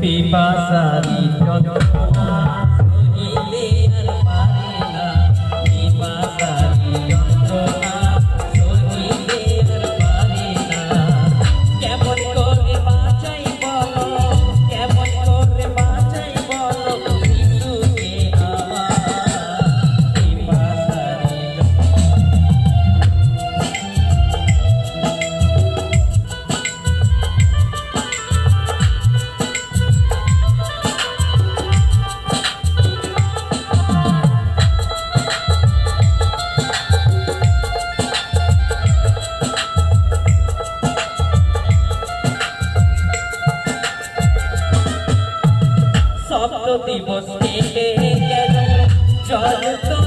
পিপাসারি যন্ত্রণা দিবস গেল। জল তো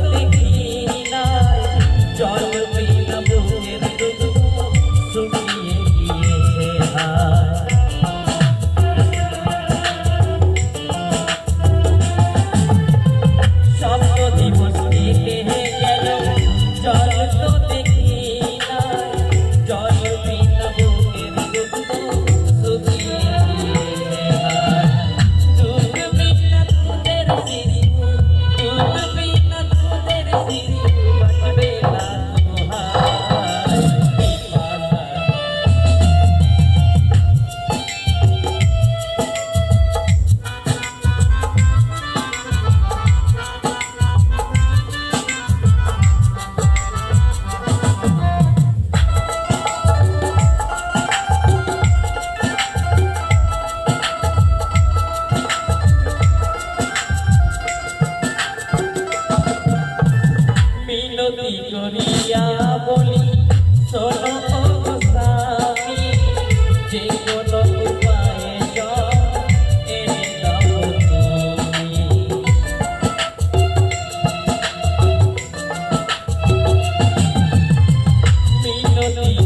Saludos.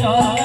Oh,